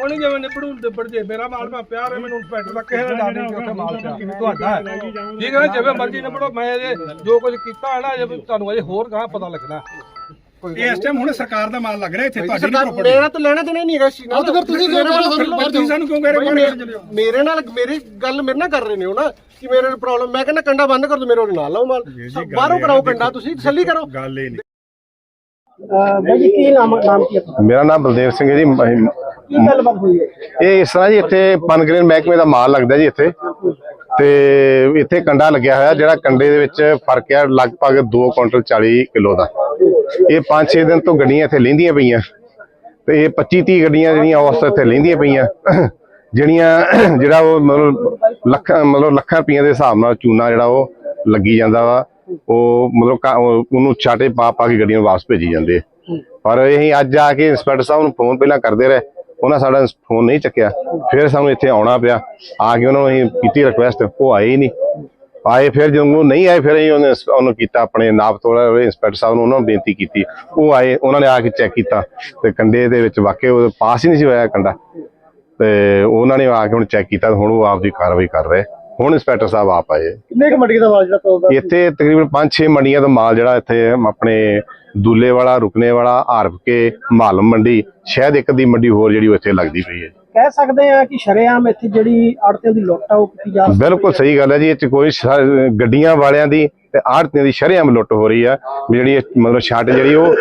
ਹੁਣ ਜਿਵੇਂ ਨਿਬੜੂ ਨਿਬੜ ਜੇ ਮੇਰਾ ਮਾਲ ਮੈਂ ਪਿਆਰ ਹੈ ਮੈਨੂੰ ਇੰਸਪੈਕਟਰ ਦਾ ਕਿਸੇ ਡਰ ਨਹੀਂ ਕਿ ਉੱਥੇ ਮਾਲ ਪਿਆ। ਤੁਹਾਡਾ ਹੈ। ਠੀਕ ਹੈ ਨਾ, ਜਿਵੇਂ ਮਰਜ਼ੀ ਨਿਬੜੋ ਮੈਂ ਇਹ ਜੋ ਕੁਝ ਕੀਤਾ ਹੈ ਨਾ ਜੇ ਤੁਹਾਨੂੰ ਅਜੇ ਹੋਰ ਗਾਂ ਪਤਾ ਲੱਗਣਾ। ਇਹ ਇਸ ਟਾਈਮ ਹੁਣ ਸਰਕਾਰ ਦਾ ਮਾਲ ਲੱਗ ਰਿਹਾ ਇੱਥੇ ਤੁਹਾਡੀ ਸਰਕਾਰ ਪ੍ਰਾਪਰਟੀ ਮੇਰਾ ਤਾਂ ਲੈਣਾ ਦੇਣਾ ਨਹੀਂ ਹੈਗਾ ਇਸ ਚੀਜ਼ ਨਾਲ। ਉਹ ਤਾਂ ਫਿਰ ਤੁਸੀਂ ਕਿਉਂ ਹੋ ਸਾਨੂੰ ਬਾਹਰ ਤੁਸੀਂ ਸਾਨੂੰ ਕਿਉਂ ਕਹਿ ਰਹੇ ਹੋ? ਮੇਰੇ- ਬਾਹਰ ਚਲੇ ਜਾਓ। ਮੇਰੇ ਨਾਲ ਮੇਰੀ ਗੱਲ ਮੇਰੇ ਨਾਲ ਕਰ ਰਹੇ ਨੇ ਹੋ ਨਾ ਕਿ ਮੇਰੇ ਨਾਲ ਪ੍ਰੋਬਲਮ ਮੈਂ ਕਹਿੰਦਾ ਕੰਡਾ ਬੰਦ ਕਰ ਦੋ ਮੇਰੇ ਨਾਲ ਲਾਓ ਮਾਲ। ਬਾਹਰੋਂ ਕਰਾਓ ਕੰਡਾ ਤੁਸੀਂ ਤਸੱਲੀ ਕਰੋ। ਗੱਲ ਹੀ ਨਹੀਂ। ਬਾਈ ਜੀ ਕੀ ਨਾਮ ਨਾਮ ਕੀ ਹੈ ਮੇਰਾ ਨਾਮ ਬਲਦੇਵ ਸਿੰਘ ਹੈ ਜੀ ਮ- ਕੀ ਗੱਲਬਾਤ ਹੋਈ ਹੈ? ਇਹ ਇਸ ਤਰ੍ਹਾਂ ਜੀ, ਇੱਥੇ ਪਨਗ੍ਰੇਨ ਮਹਿਕਮੇ ਦਾ ਮਾਲ ਲੱਗਦਾ ਜੀ ਇੱਥੇ। ਤੇ ਇੱਥੇ ਕੰਡਾ ਲੱਗਿਆ ਹੋਇਆ, ਜਿਹੜਾ ਕੰਡੇ ਦੇ ਵਿੱਚ ਫ਼ਰਕ ਹੈ ਲਗਭਗ 2 ਕੁਇੰਟਲ 40 ਕਿਲੋ ਦਾ। ਇਹ 5-6 ਦਿਨ ਤੋਂ ਗੱਡੀਆਂ ਇੱਥੇ ਲੈਂਦੀਆਂ ਪਈਆਂ। ਤੇ ਇਹ 25-30 ਗੱਡੀਆਂ ਜਿਹੜੀਆਂ ਉਸ ਇੱਥੇ ਲੈਂਦੀਆਂ ਪਈਆਂ। ਜਿਹੜੀਆਂ, ਜਿਹੜਾ ਉਹ ਮਤਲਬ ਲੱਖਾਂ ਮਤਲਬ ਲੱਖਾਂ ਰੁਪਈਆਂ ਦੇ ਹਿਸਾਬ ਨਾਲ ਚੂਨਾ ਜਿਹੜਾ ਉਹ ਲੱਗੀ ਜਾਂਦਾ ਵਾ। ਉਹ ਮਤਲਬ ਉਹਨੂੰ ਛਾਟੇ ਪਾ ਪਾ ਕੇ ਗੱਡੀਆਂ ਵਾਪਸ ਭੇਜੀ ਜਾਂਦੇ ਆ। ਪਰ ਅਸੀਂ ਅੱਜ ਆ ਕੇ ਇੰਸਪੈਕਟਰ ਸਾਹਿਬ ਨੂੰ ਫੋਨ ਪਹਿਲਾਂ ਕਰਦੇ ਰਹੇ। ਉਹਨਾਂ ਸਾਡਾ ਫੋਨ ਨਹੀਂ ਚੱਕਿਆ। ਫਿਰ ਸਾਨੂੰ ਇੱਥੇ ਆਉਣਾ ਪਿਆ। ਆ ਕੇ ਉਹਨਾਂ ਨੂੰ ਅਸੀਂ ਕੀਤੀ ਰਿਕੁਐਸਟ ਉਹ ਆਏ ਹੀ ਨਹੀਂ। ਆਏ ਫਿਰ ਜਦੋਂ ਉਹ ਨਹੀਂ ਆਏ, ਫਿਰ ਅਸੀਂ ਉਹਨੇ ਉਹਨੂੰ ਕੀਤਾ ਆਪਣੇ ਨਾਪ ਤੋਲਾ ਇੰਸਪੈਕਟਰ ਸਾਹਿਬ ਨੂੰ ਉਹਨਾਂ ਨੂੰ ਬੇਨਤੀ ਕੀਤੀ। ਉਹ ਆਏ, ਉਹਨਾਂ ਨੇ ਆ ਕੇ ਚੈੱਕ ਕੀਤਾ। ਤੇ ਕੰਡੇ ਦੇ ਵਿੱਚ ਵਾਕਿਆ ਉਹ ਪਾਸ ਹੀ ਨਹੀਂ ਸੀ ਹੋਇਆ ਕੰਡਾ। ਤੇ ਉਹਨਾਂ ਨੇ ਆ ਕੇ ਹੁਣ ਚੈੱਕ ਕੀਤਾ ਤੇ ਹੁਣ ਉਹ ਆਪਦੀ ਕਾਰਵਾਈ ਕਰ ਰਹੇ। ਹੁਣ ਇੰਸਪੈਕਟਰ ਸਾਹਿਬ ਆਪ ਆਏ। ਕਿੰਨੇ ਕ ਮੰਡੀ ਦਾ ਮਾਲ ਜਿਹੜਾ ਤੋਲਦਾ ਇੱਥੇ ਤਕਰੀਬਨ 5-6 ਮੰਡੀਆਂ ਦਾ ਮਾਲ ਜਿਹੜਾ ਇੱਥੇ ਆਪਣੇ ਦੂਲੇ ਵਾਲਾ ਰੁਕਨੇ ਵਾਲਾ ਹਾਰਫ ਕੇ ਮਾਲਮ ਮੰਡੀ ਸ਼ਾਇਦ ਇੱਕ ਦੀ ਮੰਡੀ ਹੋਰ ਜਿਹੜੀ ਉਹ ਇੱਥੇ ਲੱਗਦੀ ਪਈ ਹੈ। ਕਹਿ ਸਕਦੇ ਆ ਕਿ ਸ਼ਰੇਆਮ ਇੱਥੇ ਜਿਹੜੀ ਆੜਤੀਆਂ ਦੀ ਲੁੱਟ ਆ ਉਹ ਕੀਤੀ ਜਾ ਬਿਲਕੁਲ ਸਹੀ ਗੱਲ ਹੈ ਜੀ 'ਚ ਕੋਈ ਗੱਡੀਆਂ ਵਾਲਿਆਂ ਦੀ ਤੇ ਆੜਤੀਆਂ ਦੀ ਸ਼ਰੇਆਮ ਲੁੱਟ ਹੋ ਰਹੀ ਆ। ਜਿਹੜੀ ਮਤਲਬ ਛੱਟ ਜਿਹੜੀ ਉਹ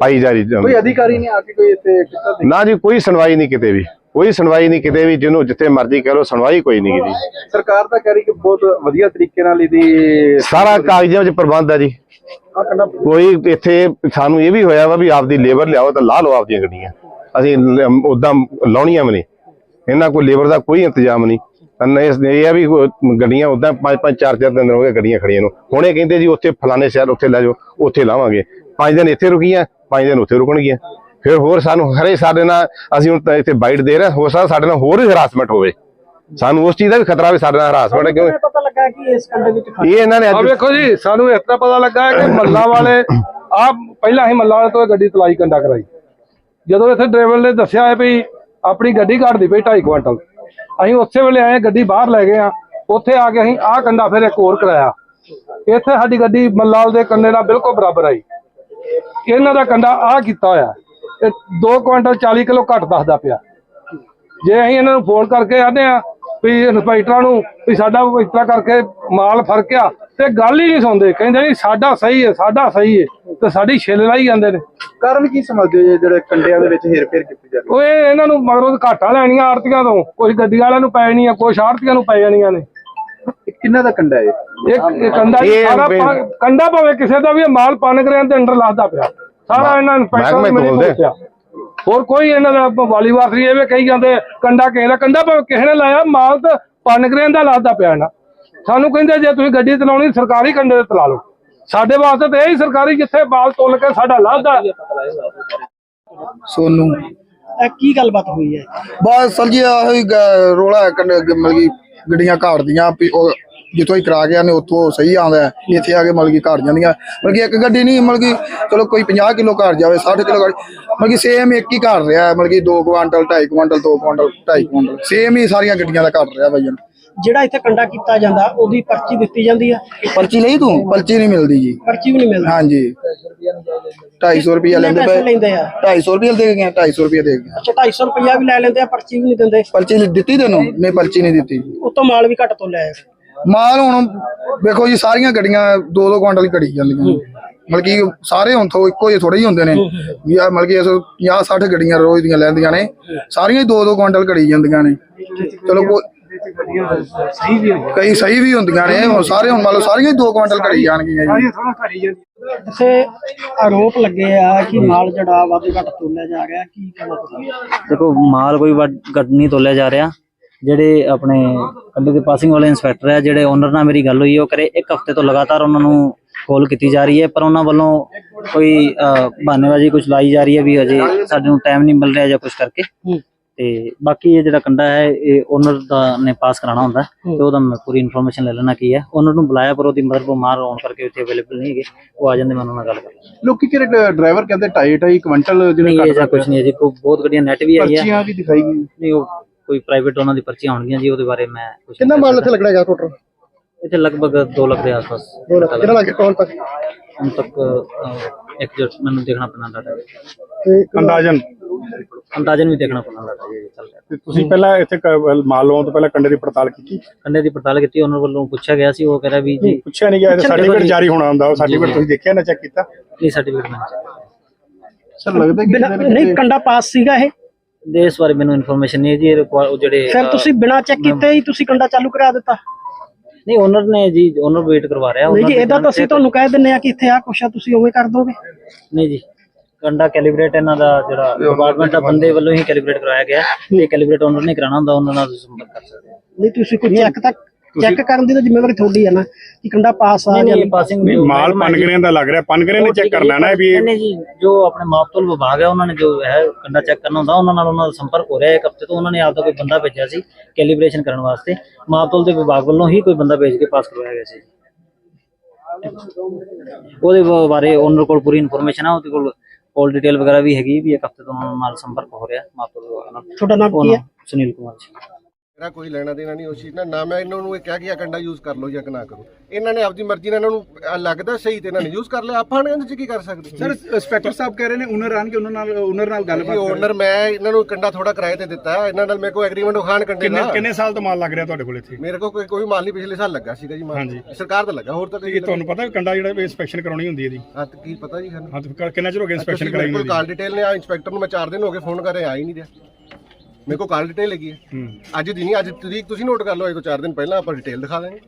ਪਾਈ ਜਾ ਰਹੀ ਕੋਈ ਅਧਿਕਾਰੀ ਨੇ ਆ ਕੇ ਕੋਈ ਇੱਥੇ ਨਾ ਜੀ ਕੋਈ ਸੁਣਵਾਈ ਨਹੀਂ ਕਿਤੇ ਵੀ। ਕੋਈ ਸੁਣਵਾਈ ਨਹੀਂ ਕਿਤੇ ਵੀ ਜਿਹਨੂੰ ਜਿੱਥੇ ਮਰਜ਼ੀ ਕਹਿ ਲਓ ਸੁਣਵਾਈ ਕੋਈ ਨਹੀਂ ਜੀ। ਸਰਕਾਰ ਤਾਂ ਕਹਿ ਰਹੀ ਕਿ ਬਹੁਤ ਵਧੀਆ ਤਰੀਕੇ ਨਾਲ ਇਹਦੀ ਸਾਰਾ ਕਾਗਜ਼ਾਂ ਵਿੱਚ ਪ੍ਰਬੰਧ ਆ ਜੀ। ਕੋਈ ਇੱਥੇ ਸਾਨੂੰ ਇਹ ਵੀ ਹੋਇਆ ਵਾ ਵੀ ਆਪਦੀ ਲੇਬਰ ਲਿਆਓ ਤਾਂ ਲਾ ਲਓ ਆਪਦੀਆਂ ਗੱਡੀਆਂ। ਅਸੀਂ ਉਦਾਂ ਲਾਉਣੀਆਂ ਵੀ ਨਹੀਂ। ਇਹਨਾਂ ਕੋਲ ਲੇਬਰ ਦਾ ਕੋਈ ਇੰਤਜ਼ਾਮ ਨਹੀਂ। ਇਹ ਆ ਵੀ ਗੱਡੀਆਂ ਉਦਾਂ ਪੰਜ ਪੰਜ ਚਾਰ ਚਾਰ ਦਿਨ ਹੋ ਗਏ ਗੱਡੀਆਂ ਖੜੀਆਂ ਨੂੰ। ਹੁਣ ਇਹ ਕਹਿੰਦੇ ਜੀ ਉੱਥੇ ਫਲਾਣੇ ਸ਼ਹਿਰ ਉੱਥੇ ਲੈ ਜਾਓ ਉੱਥੇ ਲਾਵਾਂਗੇ। ਪੰਜ ਦਿਨ ਇੱਥੇ ਰੁਕੀਆਂ ਪੰਜ ਦਿਨ ਉੱਥੇ ਰੁਕਣਗੀਆਂ। ਫਿਰ ਹੋਰ ਸਾਨੂੰ ਹਰੇ ਸਾਡੇ ਨਾਲ ਅਸੀਂ ਹੁਣ ਤਾਂ ਇੱਥੇ ਬਾਈਟ ਦੇ ਰਹੇ ਹਾਂ, ਹੋ ਸਕਦਾ ਸਾਡੇ ਨਾਲ ਹੋਰ ਵੀ ਹਰਾਸਮੈਂਟ ਹੋਵੇ। ਸਾਨੂੰ ਉਸ ਚੀਜ਼ ਦਾ ਵੀ ਖਤਰਾ ਵੀ ਸਾਡੇ ਨਾਲ ਹਰਾਸਮੈਂਟ ਕਿਉਂ ਪਤਾ ਲੱਗਾ ਕਿ ਇਸ ਕੰਡੇ ਵਿੱਚ ਇਹ ਇਹਨਾਂ ਨੇ ਆ ਅੱਜ ਵੇਖੋ ਜੀ ਸਾਨੂੰ ਇਸ ਤਰ੍ਹਾਂ ਪਤਾ ਲੱਗਾ ਹੈ ਕਿ ਮੱਲਾ ਵਾਲੇ ਆ ਪਹਿਲਾਂ ਅਸੀਂ ਮੱਲਾ ਵਾਲੇ ਤੋਂ ਗੱਡੀ ਤਲਾਈ ਕੰਡਾ ਕਰਾਈ। ਜਦੋਂ ਇੱਥੇ ਡਰਾਈਵਰ ਨੇ ਦੱਸਿਆ ਹੈ ਵੀ ਆਪਣੀ ਗੱਡੀ ਘੱਟਦੀ ਪਈ 2.5 ਕੁਇੰਟਲ ਅਸੀਂ ਉਸੇ ਵੇਲੇ ਆਏ ਗੱਡੀ ਬਾਹਰ ਲੈ ਗਏ ਆ ਉੱਥੇ ਆ ਕੇ ਅਸੀਂ ਆਹ ਕੰਡਾ ਫਿਰ ਇੱਕ ਹੋਰ ਕਰਾਇਆ। ਇੱਥੇ ਸਾਡੀ ਗੱਡੀ ਮੱਲਾਲ ਦੇ ਕੰਡੇ ਨਾਲ ਬਿਲਕੁਲ ਬਰਾਬਰ ਆਈ। ਇਹਨਾਂ ਦਾ ਕੰਡਾ ਆ ਕੀਤਾ ਹੋਇਆ। ਇਹ 2 ਕੁਇੰਟਲ 40 ਕਿਲੋ ਘੱਟ ਦੱਸਦਾ ਪਿਆ। ਜੇ ਅਸੀਂ ਇਹਨਾਂ ਨੂੰ ਫੋਨ ਕਰਕੇ ਆਨੇ ਆ ਵੀ ਇੰਸਪੈਕਟਰਾਂ ਨੂੰ ਵੀ ਸਾਡਾ ਇਸ ਤਰ੍ਹਾਂ ਕਰਕੇ ਮਾਲ ਫਰਕਿਆ ਤੇ ਗੱਲ ਹੀ ਨਹੀਂ ਸੁਣਦੇ। ਕਹਿੰਦੇ ਨਹੀਂ ਸਾਡਾ ਸਹੀ ਹੈ ਸਾਡਾ ਸਹੀ ਹੈ। ਤੇ ਸਾਡੀ ਛਿੱਲ ਲਾਈ ਜਾਂਦੇ ਨੇ। ਕਾਰਨ ਕੀ ਸਮਝਦੇ ਹੋ ਜਿਹੜੇ ਕੰਡਿਆਂ ਦੇ ਵਿੱਚ ਹੇਰ ਫੇਰ ਕੀਤੀ ਜਾ ਉਹ ਇਹ ਇਹਨਾਂ ਨੂੰ ਮਗਰੋਂ ਘਾਟਾ ਲੈਣੀਆਂ ਆੜਤੀਆਂ ਤੋਂ। ਕੁਝ ਗੱਡੀ ਵਾਲਿਆਂ ਨੂੰ ਪੈ ਜਾਣੀਆਂ ਕੁਝ ਆੜਤੀਆਂ ਨੂੰ ਪੈ ਜਾਣੀਆਂ ਨੇ। ਕਿੰਨਾ ਦਾ ਕੰਡਾ ਹੈ? ਇਹ ਕੰਡਾ ਜੀ ਸਾਰਾ ਕੰਡਾ ਭਾਵੇਂ ਕਿਸੇ ਦਾ ਵੀ ਮਾਲ ਪਾਨ ਕਰਿਆਂ ਦੇ ਅੰਡਰ ਲਾਦਾ ਪਿਆ। ਸਾਰਾ ਇਹਨਾਂ ਇੰਸਪੈਕਟਰ ਮਹਿਕਮੇ ਨੇ ਤੋਲਦੇ। ਪਿਆ ਹੋਰ ਕੋਈ ਇਹਨਾਂ ਦਾ ਵਾਲੀ ਵਾਰਸ ਨਹੀਂ ਐਵੇਂ ਕਹੀ ਜਾਂਦੇ ਕੰਡਾ ਕਿਸੇ ਦਾ ਕੰਡਾ ਭਾਵੇਂ ਕਿਸੇ ਨੇ ਲਾਇਆ ਮਾਲ ਤਾਂ ਦਾ ਲਾਦਾ ਪਿਆ ਨਾ ਸਾਨੂੰ ਕਹਿੰਦੇ ਜੇ ਤੁਸੀਂ ਗੱਡੀ ਚਲਾਉਣੀ ਸਰਕਾਰੀ ਕੰਡੇ ਤੇ ਚਲਾ ਲਓ। ਸਾਡੇ ਵਾਸਤੇ ਤਾਂ ਇਹ ਹੀ ਸਰਕਾਰੀ ਜਿੱਥੇ ਮਾਲ ਤੋਲ ਕੇ ਸਾਡਾ ਲਾਦਾ। ਸੋਨੂ। ਕੀ ਗੱਲਬਾਤ ਹੋਈ ਹੈ? ਬਸ ਸਰ ਜੀ ਆਹੀ ਰੌਲਾ ਹੈ ਕੰਨ ਮਤਲਬ ਕਿ ਗੱਡੀਆਂ ਘਾੜਦੀਆਂ ਵੀ ਉਹ ਜਿੱਥੋਂ ਹੀ ਕਰਾ ਗਿਆ ਨੇ ਉੱਥੋਂ ਸਹੀ ਆਉਂਦਾ। ਇੱਥੇ ਆ ਕੇ ਮਤਲਬ ਕਿ ਘਾੜ ਜਾਂਦੀਆਂ। ਮਤਲਬ ਕਿ ਇੱਕ ਗੱਡੀ ਨਹੀਂ ਮਤਲਬ ਕਿ ਚਲੋ ਕੋਈ 50 ਕਿਲੋ ਘਾੜ ਜਾਵੇ 60 ਕਿਲੋ ਘਾੜ ਮਤਲਬ ਕਿ ਸੇਮ ਇੱਕ ਹੀ ਘਾੜ ਰਿਹਾ ਹੈ, ਮਤਲਬ ਕਿ 2 quintal 2.5 quintal 2 quintal 2.5 quintal same ਹੀ ਸਾਰੀਆਂ ਗੱਡੀਆਂ ਦਾ ਘਾੜ ਰਿਹਾ ਵਜਨ ਜਿਹੜਾ ਇੱਥੇ ਕੰਡਾ ਕੀਤਾ ਜਾਂਦਾ ਉਹਦੀ ਪਰਚੀ ਦਿੱਤੀ ਜਾਂਦੀ ਆ? ਪਰਚੀ ਲਈ ਤੂੰ? ਪਰਚੀ ਨਹੀਂ ਮਿਲਦੀ ਜੀ। ਪਰਚੀ ਵੀ ਨਹੀਂ ਮਿਲਦੀ? ਹਾਂਜੀ। 250 ਰੁਪਏ ਲੈਂਦੇ ਪਏ। ਲੈਂਦੇ ਆ? 250 ਰੁਪਏ ਦੇ ਗਏ 250 ਰੁਪਏ ਦੇ ਗਏ। ਅੱਛਾ 250 ਰੁਪਇਆ ਵੀ ਲੈ ਲੈਂਦੇ ਆ ਪਰਚੀ ਵੀ ਨਹੀਂ ਦਿੰਦੇ? ਪਰਚੀ ਦਿੱਤੀ ਤੈਨੂੰ? ਨਹੀਂ ਪਰਚੀ ਨਹੀਂ ਦਿੱਤੀ। ਉਤੋਂ ਮਾਲ ਵੀ ਘੱਟ ਤੋਂ ਲੈ ਆਏ। ਮਾਲ ਹੁਣ ਵੇਖੋ ਜੀ ਸਾਰੀਆਂ ਗੱਡੀਆਂ 2-2 ਕੁਆਂਟਲ ਹੀ ਘੜੀ ਜਾਂਦੀਆਂ ਨੇ। ਮਤਲਬ ਕਿ ਸਾਰੇ ਹੁਣ ਤੋਂ ਇੱਕੋ ਜਿਹੇ ਥੋੜੇ ਹੀ ਹੁੰਦੇ ਨੇ। ਵੀ ਆਹ ਮਤਲਬ ਕਿ 50-60 ਗੱਡੀਆਂ ਰੋਜ਼ ਦੀਆਂ ਲੈਂਦੀਆਂ ਨੇ ਸਾਰੀਆਂ ਹੀ 2-2 ਕੁਆਂਟਲ ਘੜੀ ਜਾਂਦੀਆਂ ਨੇ। ਚਲੋ ਕੋਈ ਕਈ ਸਹੀ ਵੀ ਹੁੰਦੀਆਂ ਨੇ ਹੁਣ ਸਾਰੇ ਹੁਣ ਮੰਨ ਲਓ ਸਾਰੀਆਂ ਹੀ 2 ਕੁਆਂਟਲ ਘੜੀ ਜਾਣਗੀਆਂ ਜੀ। ਇੱਥੇ ਆਰੋਪ ਲੱਗੇ ਆ ਕਿ ਮਾਲ ਜਿਹੜਾ ਵੱਧ ਘੱਟ ਤੋਲਿਆ ਜਾ ਰਿਹਾ ਕੀ ਕਹਿਣਾ ਤੁਸੀਂ? ਦੇਖੋ ਮਾਲ ਕੋਈ ਵੱਡ ਘੱਟ ਨਹੀਂ ਤੋਲਿਆ ਜਾ ਰਿਹਾ। ਜਿਹੜੇ ਆਪਣੇ ਕੰਡੇ ਦੇ ਪਾਸਿੰਗ ਵਾਲੇ ਇੰਸਪੈਕਟਰ ਆ ਜਿਹੜੇ ਓਨਰ ਨਾਲ ਮੇਰੀ ਗੱਲ ਹੋਈ ਉਹ ਕਰੇ ਇੱਕ ਹਫ਼ਤੇ ਤੋਂ ਲਗਾਤਾਰ ਉਹਨਾਂ ਨੂੰ ਕਾਲ ਕੀਤੀ ਜਾ ਰਹੀ ਹੈ ਪਰ ਉਹਨਾਂ ਵੱਲੋਂ ਕੋਈ ਬਹਾਨੇਬਾਜ਼ੀ ਕੁਝ ਲਾਈ ਜਾ ਰਹੀ ਹੈ ਵੀ ਅਜੇ ਸਾਡੇ ਨੂੰ ਟਾਈਮ ਨਹੀਂ ਮਿਲ ਰਿਹਾ ਜਾਂ ਕੁਝ ਕਰਕੇ। ਤੇ ਬਾਕੀ ਇਹ ਜਿਹੜਾ ਕੰਡਾ ਹੈ ਇਹ ਓਨਰ ਦਾ ਨੇ ਪਾਸ ਕਰਾਉਣਾ ਹੁੰਦਾ ਤੇ ਉਹਦਾ ਮੈਂ ਪੂਰੀ ਇਨਫੋਰਮੇਸ਼ਨ ਲੈ ਲੈਣਾ ਕੀ ਹੈ। ਓਨਰ ਨੂੰ ਬੁਲਾਇਆ ਪਰ ਉਹਦੀ ਮਦਰ ਬਿਮਾਰ ਹੋਣ ਕਰਕੇ ਉੱਥੇ ਅਵੇਲੇਬਲ ਨਹੀਂ ਹੈਗੇ। ਉਹ ਆ ਜਾਂਦੇ ਮੈਂ ਉਹਨਾਂ ਨਾਲ ਗੱਲ ਕਰ ਲੋਕੀ ਕਿਹੜੇ ਡਰਾਈਵਰ ਕਹਿੰਦੇ ਢਾਈ ਢਾਈ ਕੁਇੰਟਲ ਜਿਹੜੇ ਜਾਂ ਕੁਝ ਨਹੀਂ ਹੈ ਜੀ ਕੋਈ ਬਹੁਤ ਗੱਡੀਆਂ ਨੈਟ ਵੀ ਆਈ ਹੈ ਪਰਚੀਆਂ ਵੀ ਦਿਖਾਈ ਗਈ ਨਹੀਂ ਉਹ ਕੋਈ ਪ੍ਰਾਈਵੇਟ ਉਹਨਾਂ ਦੀ ਪਰਚੀਆਂ ਹੋਣਗੀਆਂ ਜੀ ਉਹਦੇ ਬਾਰੇ ਮੈਂ ਕੁਝ ਕਿੰਨਾ ਮਾਲ ਇੱਥੇ ਲੱਗਣਾ ਹੈਗਾ ਟੋਟਲ ਇੱਥੇ ਲਗਭਗ 2 ਲੱਖ ਦੇ ਆਸ-ਪਾਸ ਕਿੰਨਾ ਲੱਗੇ ਕੌਣ ਤੱਕ? ਹੁਣ ਤੱਕ ਇੱਕ ਜੋ ਮੈਨੂੰ ਦੇਖਣਾ ਪੈਣਾ ਡਾਟਾ ਅੰਦਾਜ਼ਨ? ਅੰਦਾਜ਼ਨ ਵੀ ਦੇਖਣਾ ਪੈਣਾ ਡਾਟਾ ਜੀ ਚੱਲ ਰਿਹਾ। ਤੇ ਤੁਸੀਂ ਪਹਿਲਾਂ ਇੱਥੇ ਕ- ਮਾਲ ਲਾਉਣ ਤੋਂ ਪਹਿਲਾਂ ਕੰਡੇ ਦੀ ਪੜਤਾਲ ਕੀਤੀ? ਕੰਡੇ ਦੀ ਪੜਤਾਲ ਕੀਤੀ ਉਹਨਾਂ ਵੱਲੋਂ ਪੁੱਛਿਆ ਗਿਆ ਸੀ ਉਹ ਕਹਿ ਰਿਹਾ ਵੀ ਜੀ ਪੁੱਛਿਆ ਨਹੀਂ ਗਿਆ ਸਰਟੀਫਿਕੇਟ ਜਾਰੀ ਹੋਣਾ ਹੁੰਦਾ ਉਹ ਸਰਟੀਫਿਕੇਟ ਤੁਸੀਂ ਦੇਖਿਆ ਨਾ ਚੈੱਕ ਕੀਤਾ? ਇਹ ਸਰਟੀਫਿਕੇਟ ਮੈਂ ਸਰ ਲੱਗਦਾ ਕਿ ਨਹੀਂ ਕੰਡਾ ਪਾਸ ਸੀਗਾ ਇਹ। ਇਸ ਬਾਰੇ ਮੈਨੂੰ ਇਨਫੋਰਮੇਸ਼ਨ ਨਹੀਂ ਹੈ ਜੀ ਇਹ ਉਹ ਜਿਹੜੇ ਫਿਰ ਤੁਸੀਂ ਬਿਨਾਂ ਚੈੱਕ ਕੀਤੇ ਹੀ ਤੁਸੀਂ ਕੰਡਾ ਚਾਲੂ ਕਰਾ ਦਿੱਤਾ? ਨਹੀਂ ਓਨਰ ਨੇ ਜੀ ਓਨਰ ਵੇਟ ਕਰਵਾ ਰਿਹਾ ਨਹੀਂ ਜੀ ਇਹਦਾ ਤਾਂ ਅਸੀਂ ਤੁਹਾਨੂੰ ਕਹਿ ਦਿੰਨੇ ਆ ਕਿ ਇੱਥੇ ਆ ਕੁਛ ਆ ਤੁਸੀਂ ਉਵੇਂ ਕਰ ਦੋਗੇ। ਨਹੀਂ ਜੀ ਕੰਡਾ ਕੈਲੀਬ੍ਰੇਟ ਇਹਨਾਂ ਦਾ ਜਿਹੜਾ ਡਿਪਾਰਟਮੈਂਟ ਦਾ ਬੰਦੇ ਵੱਲੋਂ ਹੀ ਕੈਲੀਬ੍ਰੇਟ ਕਰਾਇਆ ਗਿਆ। ਹੈ। ਇਹ ਕੈਲੀਬ੍ਰੇਟ ਓਨਰ ਨੇ ਕਰਾਉਣਾ ਹੁੰਦਾ ਉਹਨਾਂ ਨਾਲ ਤੁਸੀਂ ਸੰਪਰਕ ਕਰ ਸਕਦੇ ਹੋ। ਨਹੀਂ ਤੁਸੀਂ ਕੋਈ ਚੈੱਕ ਤੱਕ ਚੈੱਕ ਕਰਨ ਦੀ ਤਾਂ ਜ਼ਿੰਮੇਵਾਰੀ ਤੁਹਾਡੀ ਹੈ ਨਾ ਕਿ ਕੰਡਾ ਪਾਸ ਆ ਜਾਂ ਨਹੀਂ ਪਾਸਿੰਗ ਨਹੀਂ ਮਾਲ ਪਨਗਰੇ ਦਾ ਲੱਗ ਰਿਹਾ ਪਨਗਰੇ ਨੇ ਚੈੱਕ ਕਰ ਲੈਣਾ ਹੈ ਵੀ ਇਹ ਨਹੀਂ ਜੀ ਜੋ ਆਪਣੇ ਮਾਪਤੋਲ ਵਿਭਾਗ ਹੈ ਉਹਨਾਂ ਨੇ ਜੋ ਹੈ ਕੰਡਾ ਚੈੱਕ ਕਰਨਾ ਹੁੰਦਾ ਉਹਨਾਂ ਨਾਲ ਉਹਨਾਂ ਦਾ ਸੰਪਰਕ ਹੋ ਰਿਹਾ ਹੈ ਇੱਕ ਹਫ਼ਤੇ ਤੋਂ ਉਹਨਾਂ ਨੇ ਆਪਦਾ ਕੋਈ ਬੰਦਾ ਭੇਜਿਆ ਸੀ ਕੈਲੀਬ੍ਰੇਸ਼ਨ ਕਰਨ ਵਾਸਤੇ। ਮਾਪਤੋਲ ਦੇ ਵਿਭਾਗ ਵੱਲੋਂ ਹੀ ਕੋਈ ਬੰਦਾ ਭੇਜ ਕੇ ਪਾਸ ਕਰਵਾਇਆ ਗਿਆ ਸੀ। ਉਹਦੇ ਬਾਰੇ ਓਨਰ ਕੋਲ ਪੂਰੀ ਇਨਫੋਰਮੇਸ਼ਨ ਹੈ ਉਹਦੇ ਕੋਲ ਕੋਲ ਡਿਟੇਲ ਵਗੈਰਾ ਵੀ ਹੈਗੀ ਵੀ ਇੱਕ ਹਫ਼ਤੇ ਤੋਂ ਉਹਨਾਂ ਨਾਲ ਸੰਪਰਕ ਹੋ ਰਿਹਾ ਮਾਪਤੋਲ ਵਿਭਾਗ ਨਾਲ। ਤੁਹਾਡਾ ਨਾਮ ਕੀ ਹੈ? ਸੁਨੀਲ ਕੁਮਾਰ ਜੀ। ਮੇਰਾ ਕੋਈ ਲੈਣਾ ਦੇਣਾ ਨਹੀਂ ਉਸ ਚੀਜ਼ ਨਾਲ ਨਾ ਮੈਂ ਇਹਨਾਂ ਨੂੰ ਇਹ ਕਿਹਾ ਕਿ ਕੰਡਾ ਯੂਜ਼ ਕਰ ਲਓ ਜਾਂ ਨਾ ਕਰੋ। ਇਹਨਾਂ ਨੇ ਆਪਦੀ ਮਰਜ਼ੀ ਨਾਲ ਇਹਨਾਂ ਨੂੰ ਲੱਗਦਾ ਸਹੀ ਤੇ ਇਹਨਾਂ ਨੇ ਯੂਜ਼ ਕਰ ਲਿਆ। ਆਪਾਂ ਨੇ ਇਹਦੇ ਚ ਕੀ ਕਰ ਸਕਦੇ? ਸਰ ਇੰਸਪੈਕਟਰ ਸਾਹਿਬ ਕਹਿ ਰਹੇ ਨੇ ਓਨਰ ਆਣ ਕੇ ਉਹਨਾਂ ਨਾਲ ਓਨਰ ਨਾਲ ਗੱਲਬਾਤ ਓਨਰ ਮੈਂ ਇਹਨਾਂ ਨੂੰ ਕੰਡਾ ਥੋੜਾ ਕਿਰਾਏ ਤੇ ਦਿੱਤਾ। ਇਹਨਾਂ ਨਾਲ ਮੇਰੇ ਕੋਲ ਐਗਰੀਮੈਂਟ ਖਾਨ ਕੰਡੇ ਦਾ ਕਿੰਨੇ ਸਾਲ ਤੋਂ ਮਾਲ ਲੱਗ ਰਿਹਾ ਤੁਹਾਡੇ ਕੋਲ ਇੱਥੇ? ਮੇਰੇ ਕੋਲ ਕੋਈ ਕੋਈ ਮਾਲ ਨਹੀਂ ਪਿਛਲੇ ਸਾਲ ਲੱਗਾ ਸੀਗਾ ਜੀ ਮਾਲ। ਸਰਕਾਰ ਦਾ ਲੱਗਾ ਹੋਰ ਤਾਂ ਕੋਈ ਤੁਹਾਨੂੰ ਪਤਾ ਕੰਡਾ ਜਿਹੜਾ ਇੰਸਪੈਕਸ਼ਨ ਕਰਾਉਣੀ ਹੁੰਦੀ ਹੈ ਹਾਂ ਕੀ ਪਤਾ ਜੀ ਸਾਨੂੰ। ਹਾਂ ਕਿੰਨਾ ਚਿਰ ਹੋ ਗਿਆ ਇੰਸਪੈਕਸ਼ਨ ਕਰਾਈ ਨੂੰ ਕੋਲ ਕਾਲ ਡਿਟੇਲ ਨੇ ਆ ਇੰਸਪੈਕਟਰ ਨੂੰ ਮੈਂ 4 ਦਿਨ ਹੋ ਗਏ ਫੋਨ ਕਰ ਰਿਹਾ ਆ ਹੀ ਨਹੀਂ ਰਿਹਾ। ਮੇਰੇ ਕੋਲ ਕਾਲ ਡਿਟੇਲ ਹੈਗੀ ਹੈ। ਅੱਜ ਦੀ ਨਹੀਂ ਅੱਜ ਤਰੀਕ ਤੁਸੀਂ ਨੋਟ ਕਰ ਲਓ ਇਹ ਤੋਂ 4 ਦਿਨ ਪਹਿਲਾਂ ਆਪਾਂ ਡਿਟੇਲ ਦਿਖਾ ਦਾਂਗੇ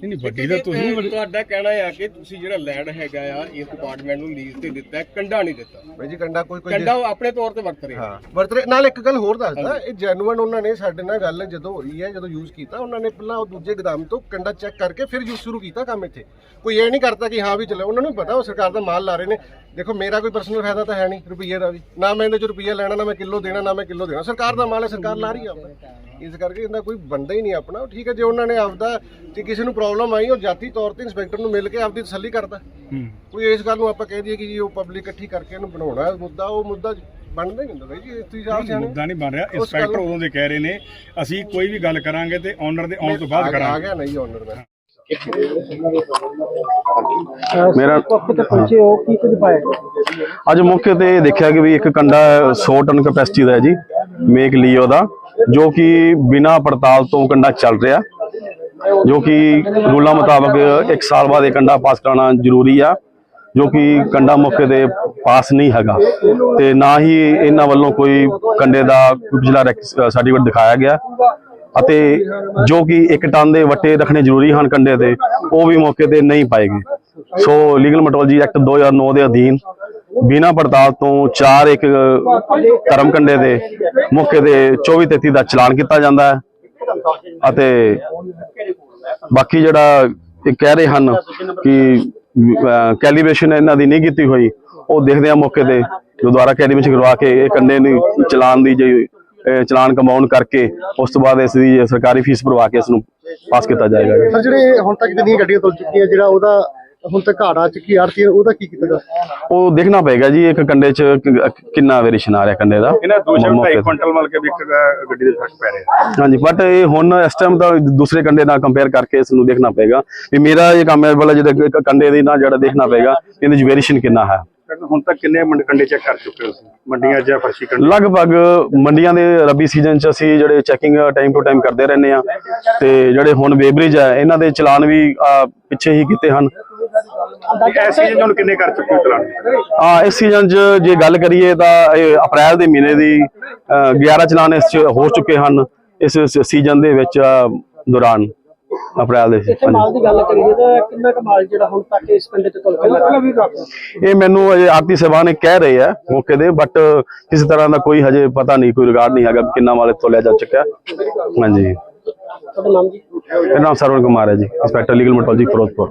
ਨਹੀਂ ਨਹੀਂ ਵੱਡੀ ਤਾਂ ਤੁਸੀਂ ਤੁਹਾਡਾ ਕਹਿਣਾ ਹੈ ਕਿ ਤੁਸੀਂ ਜਿਹੜਾ ਲੈਂਡ ਹੈਗਾ ਆ ਇਸ ਡਿਪਾਰਟਮੈਂਟ ਨੂੰ ਲੀਜ਼ ਤੇ ਦਿੱਤਾ ਹੈ ਕੰਡਾ ਨਹੀਂ ਦਿੱਤਾ। ਬਾਈ ਜੀ ਕੰਡਾ ਕੋਈ ਕੋਈ ਕੰਡਾ ਉਹ ਆਪਣੇ ਤੌਰ ਤੇ ਵਰਤ ਰਿਹਾ। ਹਾਂ ਵਰਤਰੇ ਨਾਲ ਇੱਕ ਗੱਲ ਹੋਰ ਦੱਸਦਾ ਇਹ ਜੈਨੂਅਨ ਉਹਨਾਂ ਨੇ ਸਾਡੇ ਨਾਲ ਗੱਲ ਜਦੋਂ ਹੋਈ ਹੈ ਜਦੋਂ ਯੂਜ਼ ਕੀਤਾ ਉਹਨਾਂ ਨੇ ਪਹਿਲਾਂ ਉਹ ਦੂਜੇ ਗਦਾਮ ਤੋਂ ਕੰਡਾ ਚੈੱਕ ਕਰਕੇ ਫਿਰ ਯੂਜ਼ ਸ਼ੁਰੂ ਕੀਤਾ ਕੰਮ ਇੱਥੇ। ਕੋਈ ਇਹ ਨਹੀਂ ਕਰਤਾ ਕਿ ਹਾਂ ਵੀ ਚਲੋ ਉਹਨਾਂ ਨੂੰ ਪਤਾ ਉਹ ਸਰਕਾਰ ਦਾ ਮਾਲ ਲਾ ਰਹੇ ਨੇ। ਦੇਖੋ ਮੇਰਾ ਕੋਈ ਪਰਸਨਲ ਫਾਇਦਾ ਤਾਂ ਹੈ ਨਹੀਂ ਰੁਪਈਏ ਦਾ ਵੀ। ਨਾ ਮੈਂ ਇਹਦੇ ਚ ਰੁਪਈਆ ਲੈਣਾ ਨਾ ਮੈਂ ਕਿਲੋ ਦੇਣਾ ਨਾ ਮੈਂ ਕਿਲੋ ਦੇਣਾ। ਸਰਕਾਰ ਦਾ ਮਾਲ ਹੈ ਸਰਕਾਰ ਲਾ ਰਹੀ ਹੈ ਆਪਣਾ ਇਸ ਕਰਕੇ ਇਹਦਾ ਕੋਈ ਬੰਦਾ ਹੀ ਨਹੀਂ ਆਪਣਾ। ਠੀਕ ਹੈ ਜੇ ਉਹਨਾਂ ਨੇ ਆਪਦਾ ਜੇ ਕਿਸੇ ਨੂੰ ਪ੍ਰੋਬਲਮ ਆਈ ਉਹ ਜਾਤੀ ਤੌਰ ਤੇ ਇੰਸਪੈਕਟਰ ਨੂੰ ਮਿਲ ਕੇ ਆਪਦੀ ਤਸੱਲੀ ਕਰਦਾ ਹੂੰ। ਕੋਈ ਇਸ ਗੱਲ ਨੂੰ ਆਪਾਂ ਕਹਿ ਦਈਏ ਕਿ ਜੀ ਉਹ ਪਬਲਿਕ ਇਕੱਠੀ ਕਰਕੇ ਇਹਨੂੰ ਬਣਾਉਣਾ ਹੈ ਮੁੱਦਾ ਉਹ ਮੁੱਦਾ ਬਣਦਾ ਹੀ ਨਹੀਂ ਹੁੰਦਾ ਬਾਈ ਜੀ ਤੁਸੀਂ ਆਪ ਸਿਆਣੇ। ਮੁੱਦਾ ਨਹੀਂ ਬਣ ਰਿਹਾ। ਇੰਸਪੈਕਟਰ ਉਦੋਂ ਦੇ ਕਹਿ ਰਹੇ ਨੇ ਅਸੀਂ ਕੋਈ ਵੀ ਗੱਲ ਕਰਾਂਗੇ ਤੇ ਓਨਰ ਦੇ ਆਉਣ ਤੋਂ ਬਾਅਦ ਗਿਆ- ਆ ਕਰਾਂਗੇ। ਗਿਆ ਨਹੀਂ ਓਨਰ ਦਾ। ਮੇਰਾ ਤੇ ਪਹੁੰਚੇ ਹੋ ਕੀ ਕੁਝ ਪਾਇਆ? ਅੱਜ ਮੌਕੇ ਤੇ ਦੇਖਿਆ ਕਿ ਵੀ ਇੱਕ ਕੰਡਾ 100 ਟਨ ਕਪੈਸਿਟੀ ਦਾ ਹੈ ਜੀ ਮੇਕ ਲੀਓ ਦਾ ਜੋ ਕਿ ਬਿਨਾ ਪੜਤਾਲ ਤੋਂ ਕੰਡਾ ਚੱਲ ਰਿਹਾ। ਜੋ ਕਿ ਰੂਲਾਂ ਮੁਤਾਬਕ 1 ਸਾਲ ਬਾਅਦ ਇਹ ਕੰਡਾ ਪਾਸ ਕਰਾਉਣਾ ਜ਼ਰੂਰੀ ਆ, ਜੋ ਕਿ ਕੰਡਾ ਮੌਕੇ ਤੇ ਪਾਸ ਨਹੀਂ ਹੈਗਾ। ਤੇ ਨਾ ਹੀ ਇਹਨਾਂ ਵੱਲੋਂ ਕੋਈ ਕੰਡੇ ਦਾ ਕੋਈ ਪਿਛਲਾ ਸਰਟੀਫਿਕੇਟ ਦਿਖਾਇਆ ਗਿਆ। ਅਤੇ ਜੋ ਕਿ ਇੱਕ ਟਨ ਦੇ ਵੱਟੇ ਰੱਖਣੇ ਜ਼ਰੂਰੀ ਹਨ ਕੰਡੇ ਤੇ, ਉਹ ਵੀ ਮੌਕੇ ਤੇ ਨਹੀਂ ਪਾਏਗੇ। ਸੋ ਲੀਗਲ ਮੈਟਰੋਲੋਜੀ ਐਕਟ 2009 ਦੇ ਅਧੀਨ ਬਿਨਾਂ ਪੜਤਾਲ ਤੋਂ ਚਾਰ ਇੱਕ ਧਰਮ ਕੰਡੇ ਦੇ ਮੌਕੇ ਤੇ 24 33 ਦਾ ਚਲਾਨ ਕੀਤਾ ਜਾਂਦਾ ਹੈ। ਅਤੇ ਬਾਕੀ ਜਿਹੜਾ ਇਹ ਕਹਿ ਰਹੇ ਹਨ ਕਿ ਕੈਲੀਬ੍ਰੇਸ਼ਨ ਇਹਨਾਂ ਦੀ ਨਹੀਂ ਕੀਤੀ ਹੋਈ, ਉਹ ਦੇਖਦੇ ਆ ਮੌਕੇ ਤੇ ਜੋ ਦੁਬਾਰਾ ਕੈਲੀਬ੍ਰੇਸ਼ਨ ਕਰਵਾ ਕੇ ਇਹ ਕੰਡੇ ਨੂੰ ਚਲਾਨ ਦੀ ਜੇ ਚਲਾਨ ਕਮਾਉਣ ਕਰਕੇ ਉਸ ਤੋਂ ਬਾਅਦ ਇਸ ਦੀ ਸਰਕਾਰੀ ਫੀਸ ਭਰਵਾ ਕੇ ਇਸ ਨੂੰ ਪਾਸ ਕੀਤਾ ਜਾਏਗਾ। ਸਰ, ਜਿਹੜੇ ਹੁਣ ਤੱਕ ਜਿੰਨੀਆਂ ਗੱਡੀਆਂ ਤੁਲ ਚੁੱਕੀਆਂ, ਜਿਹੜਾ ਉਹਦਾ ਹੁਣ ਤੱਕ ਘਾੜਾ ਚੁੱਕੀ ਆਰਤੀ ਉਹਦਾ ਕੀ ਕੀਤਾ ਜਾ ਉਹ ਦੇਖਣਾ ਪਏਗਾ ਜੀ ਇੱਕ ਕੰਡੇ 'ਚ ਕਿ- ਕਿੰਨਾ ਵੇਰੀਏਸ਼ਨ ਆ ਰਿਹਾ ਕੰਡੇ ਦਾ। ਇਹਨਾਂ ਨੂੰ ਮੌਕੇ 2.5 ਤੇ। ਕੁਇੰਟਲ ਮਲ ਕੇ ਵੀ ਇੱਕ ਅ, ਗੱਡੀ ਦੇ ਫ਼ਰਕ ਪੈ ਰਿਹਾ। ਹਾਂਜੀ ਬਟ ਇਹ ਹੁਣ ਇਸ ਟਾਈਮ ਤਾਂ ਦੂਸਰੇ ਕੰਡੇ ਨਾਲ ਕੰਪੇਅਰ ਕਰਕੇ ਇਸ ਨੂੰ ਦੇਖਣਾ ਪਏਗਾ। ਵੀ ਮੇਰਾ ਇਹ ਕੰਮ ਹੈ ਵਾਲਾ ਜਿਹੜਾ ਇੱਕ ਕੰਡੇ ਦੀ ਨਾਲ ਜਿਹੜਾ ਦੇਖਣਾ ਪਏਗਾ ਇਹਦੇ ਵਿੱਚ ਵੇਰੀਏਸ਼ਨ ਕਿੰਨਾ ਹੈ। ਹੁਣ ਤੱਕ ਕਿੰਨੇ ਮੰਡ- ਕੰਡੇ ਚੈੱਕ ਕਰ ਚੁੱਕੇ ਹੋ ਤੁਸੀਂ? ਮੰਡੀਆਂ 'ਚ ਜਾਂ ਫਰਸ਼ੀ ਕੰਡੇ? ਲਗਭਗ ਮੰਡੀਆਂ ਦੇ ਰਬੀ ਸੀਜ਼ਨ 'ਚ ਅਸੀਂ ਜਿਹੜੇ ਚੈਕਿੰਗ ਟਾਈਮ ਟੂ ਟਾਈਮ ਕਰਦੇ ਰਹਿੰਦੇ ਆ ਤੇ ਜਿਹੜੇ ਹੁਣ ਵੇਬਰਿਜ ਹੈ ਇਹਨਾਂ ਦੇ ਚਲਾਨ ਵੀ ਅਹ, ਪਿੱਛੇ ਹੀ ਕੀਤੇ ਹਨ। ਐਸੀ ਜਿਹੇ ਹੁਣ ਕਿੰਨੇ ਕਰ ਚੁੱਕੇ ਹੋ ਚਲਾਨ? ਆ ਇਸ ਸੀਜ਼ਨ 'ਚ ਜੇ ਗੱਲ ਕਰੀਏ ਤਾਂ ਇਹ ਅਪ੍ਰੈਲ ਦੇ ਮਹੀਨੇ ਦੀ ਅਹ, 11 ਚਲਾਨ ਇਸ 'ਚ ਹੋ ਚੁੱਕੇ ਹਨ ਇਸ ਸੀਜ਼ਨ ਦੇ ਵਿੱਚ ਦੌਰਾਨ ਅਪ੍ਰੈਲ ਦੇ ਇੱਥੇ ਮਾਲ ਦੀ ਗੱਲ ਕਰੀਏ ਤਾਂ ਕਿੰਨਾ ਕੁ ਮਾਲ ਜਿਹੜਾ ਹੁਣ ਤੱਕ ਇਸ ਪਿੰਡ ਤੇ ਤੁਲ ਕੇ ਲੱਗਾ? ਇਹ ਮੈਨੂੰ ਅਜੇ ਆਰਤੀ ਸਭਾ ਨੇ ਕਹਿ ਰਹੇ ਆ ਮੌਕੇ ਦੇ ਬਟ ਕਿਸੇ ਤਰ੍ਹਾਂ ਦਾ ਕੋਈ ਹਜੇ ਪਤਾ ਨਹੀਂ ਕੋਈ ਰਿਕਾਰਡ ਨਹੀਂ ਹੈਗਾ ਵੀ ਕਿੰਨਾ ਮਾਲ ਇੱਥੋਂ ਲਿਆ ਜਾ ਚੁੱਕਾ ਹੈ। ਹਾਂਜੀ। ਤੁਹਾਡਾ ਨਾਮ ਜੀ? ਮੇਰਾ ਨਾਮ ਸਰਵਨ ਕੁਮਾਰ ਹੈ ਜੀ ਇੰਸਪੈਕਟਰ ਲੀਗਲ ਮੈਟਰੋਲੋਜੀ ਫਿਰੋਜ਼ਪੁਰ।